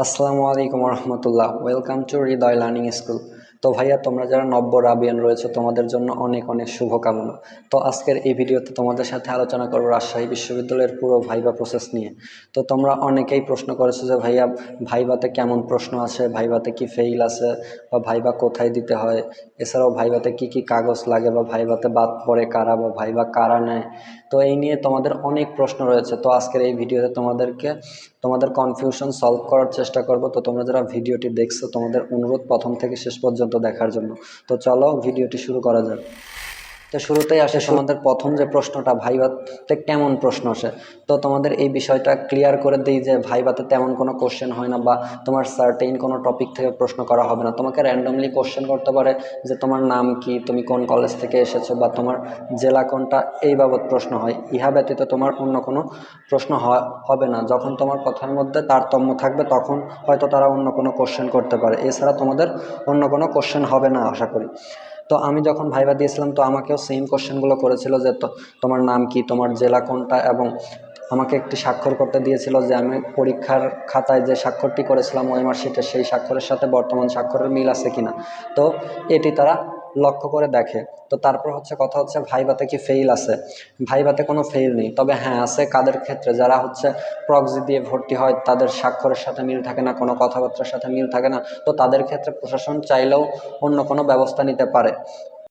আসসালামু আলাইকুম রহমতুল্লাহ welcome to Hridoy learning school তো ভাইয়া, তোমরা যারা নব্য রাবিয়ান রয়েছে, তোমাদের জন্য অনেক অনেক শুভকামনা। তো আজকের এই ভিডিওতে তোমাদের সাথে আলোচনা করব রাজশাহী বিশ্ববিদ্যালয়ের পুরো ভাইবা প্রসেস নিয়ে। তো তোমরা অনেকেই প্রশ্ন করেছ যে, ভাইয়া, ভাইবাতে কেমন প্রশ্ন আছে ভাইবাতে কি ফেইল আছে? বা ভাইবা কোথায় দিতে হয়? এছাড়াও ভাইবাতে কি কি কাগজ লাগে? বা ভাইবাতে বাদ পড়ে কারা? বা ভাইবা কারা নেয়? তো এই নিয়ে তোমাদের অনেক প্রশ্ন রয়েছে। তো আজকের এই ভিডিওতে তোমাদেরকে, তোমাদের কনফিউশন সলভ করার চেষ্টা করব। তো তোমরা যারা ভিডিওটি দেখছ, তোমাদের অনুরোধ প্রথম থেকে শেষ পর্যন্ত দেখার জন্য। তো চলো ভিডিওটি শুরু করা যাক। তো শুরুতেই আসে তোমাদের প্রথম যে প্রশ্নটা ভাইভাতে কেমন প্রশ্ন আসে? তো তোমাদের এই বিষয়টা ক্লিয়ার করে দিই যে ভাইভাতে তেমন কোনো কোশ্চেন হয় না বা তোমার সার্টেইন কোনো টপিক থেকে প্রশ্ন করা হবে না। তোমাকে র্যান্ডমলি কোশ্চেন করতে পারে যে, তোমার নাম কি? তুমি কোন কলেজ থেকে এসেছ বা তোমার জেলা কোনটা? এই বাবদ প্রশ্ন হয়। ইহা ব্যতীত তোমার অন্য কোনো প্রশ্ন হবে না। যখন তোমার কথার মধ্যে তারতম্য থাকবে, তখন হয়তো তারা অন্য কোনো কোশ্চেন করতে পারে। এছাড়া তোমাদের অন্য কোনো কোশ্চেন হবে না, আশা করি। তো আমি যখন ভাইবা দিয়েছিলাম, তো আমাকেও সেম কোশ্চেনগুলো করেছিল যে তো, তোমার নাম কি, তোমার জেলা কোনটা? এবং আমাকে একটি স্বাক্ষর করতে দিয়েছিল যে আমি পরীক্ষার খাতায় যে স্বাক্ষরটি করেছিলাম, ওই মার্কশিটে সেই স্বাক্ষরের সাথে বর্তমান স্বাক্ষরের মিল আছে কিনা। তো এটি তারা লক্ষ্য করে দেখে। তো তারপর হচ্ছে কথা হচ্ছে ভাইবাতে কি ফেইল আছে? ভাইবাতে কোনো ফেইল নেই। তবে হ্যাঁ আছে কাদের ক্ষেত্রে? যারা হচ্ছে প্রক্সি দিয়ে ভর্তি হয়, তাদের স্বাক্ষরের সাথে মিল থাকে না, কোনো কথাবার্তার সাথে মিল থাকে না। তো তাদের ক্ষেত্রে প্রশাসন চাইলেও অন্য কোনো ব্যবস্থা নিতে পারে।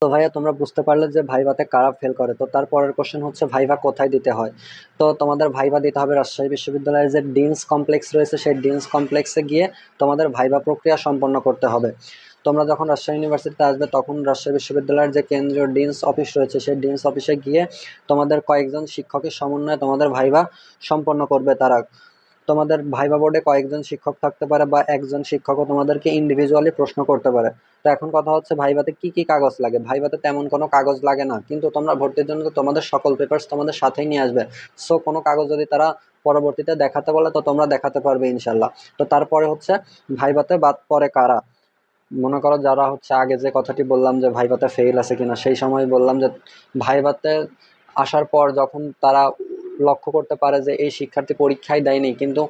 তো ভাইয়া, তোমরা বুঝতে পারলে যে ভাইভাতে কারা ফেল করে। তো তারপরের কোশ্চেন হচ্ছে, ভাইভা কোথায় দিতে হয়? তো তোমাদের ভাইভা দিতে হবে রাজশাহী বিশ্ববিদ্যালয়ের যে ডিন্স কমপ্লেক্স রয়েছে, সেই ডিন্স কমপ্লেক্সে গিয়ে তোমাদের ভাইভা প্রক্রিয়া সম্পন্ন করতে হবে। তোমরা যখন রাজশাহী ইউনিভার্সিটিতে আসবে, তখন রাজশাহী বিশ্ববিদ্যালয়ের যে কেন্দ্রীয় ডিন্স অফিস রয়েছে, সেই ডিন্স অফিসে গিয়ে তোমাদের কয়েকজন শিক্ষকের সমন্বয়ে তোমাদের ভাইভা সম্পন্ন করবে তারা। তোমাদের ভাইবা বোর্ডে কয়েকজন শিক্ষক থাকতে পারে বা একজন শিক্ষকও তোমাদেরকে ইন্ডিভিজুয়ালি প্রশ্ন করতে পারে। তো এখন কথা হচ্ছে ভাইভাতে কি কি কাগজ লাগে? ভাইভাতে তেমন কোনো কাগজ লাগে না। কিন্তু তোমরা ভর্তির জন্য তো তোমাদের সকল পেপার্স তোমাদের সাথেই নিয়ে আসবে। সো কোনো কাগজ যদি তারা পরবর্তীতে দেখাতে বলে, তো তোমরা দেখাতে পারবে ইনশাল্লাহ তো তারপরে হচ্ছে ভাইভাতে বাদ পরে কারা? মনে করো যারা হচ্ছে আগে যে কথাটি বললাম যে ভাইভাতে ফেল আছে কিনা, সেই সময় বললাম যে ভাইভাতে আসার পর যখন তারা লক্ষ্য করতে পারে যে এই শিক্ষার্থী পরীক্ষাই দেয়নি, কিন্তু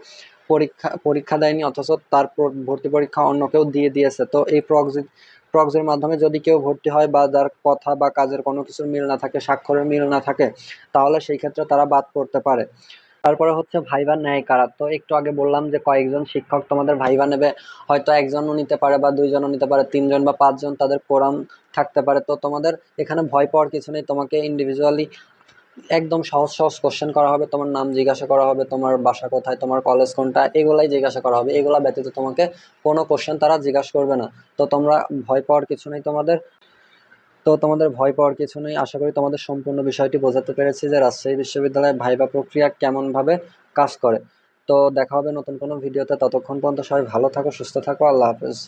পরীক্ষা পরীক্ষা দেয়নি অথচ তার ভর্তি পরীক্ষা অন্য কেউ দিয়ে দিয়েছে, তো এই প্রক্সি প্রক্সির মাধ্যমে যদি কেউ ভর্তি হয় বা যার কথা বা কাজের কোনো কিছুর মিল না থাকে, স্বাক্ষরের মিল না থাকে, তাহলে সেই ক্ষেত্রে তারা বাদ পড়তে পারে। তারপরে হচ্ছে ভাইবা নেয় কারা? তো একটু আগে বললাম যে কয়েকজন শিক্ষক তোমাদের ভাইবা নেবে। হয়তো একজনও নিতে পারে বা দুইজনও নিতে পারে, তিনজন বা পাঁচজন তাদের কোরাম থাকতে পারে। তো তোমাদের এখানে ভয় পাওয়ার কিছু নেই। তোমাকে ইন্ডিভিজুয়ালি একদম সহজ সহজ কোশ্চেন করা হবে। তোমার নাম জিজ্ঞাসা করা হবে, তোমার বাসা কোথায়, তোমার কলেজ কোনটা, এগুলাই জিজ্ঞাসা করা হবে। এগুলা ব্যতীত তোমাকে কোনো কোশ্চেন তারা জিজ্ঞাসা করবে না। তো তোমরা ভয় পাওয়ার কিছু নেই তোমাদের। তো তোমাদের ভয় পাওয়ার কিছু নেই। আশা করি তোমাদের সম্পূর্ণ বিষয়টি বোঝাতে পেরেছি যে রাজশাহী বিশ্ববিদ্যালয়ে ভাইবা প্রক্রিয়া কেমনভাবে কাজ করে। তো দেখা হবে নতুন কোনো ভিডিওতে। ততক্ষণ পর্যন্ত সবাই ভালো থাকো, সুস্থ থাকো। আল্লাহ হাফেজ।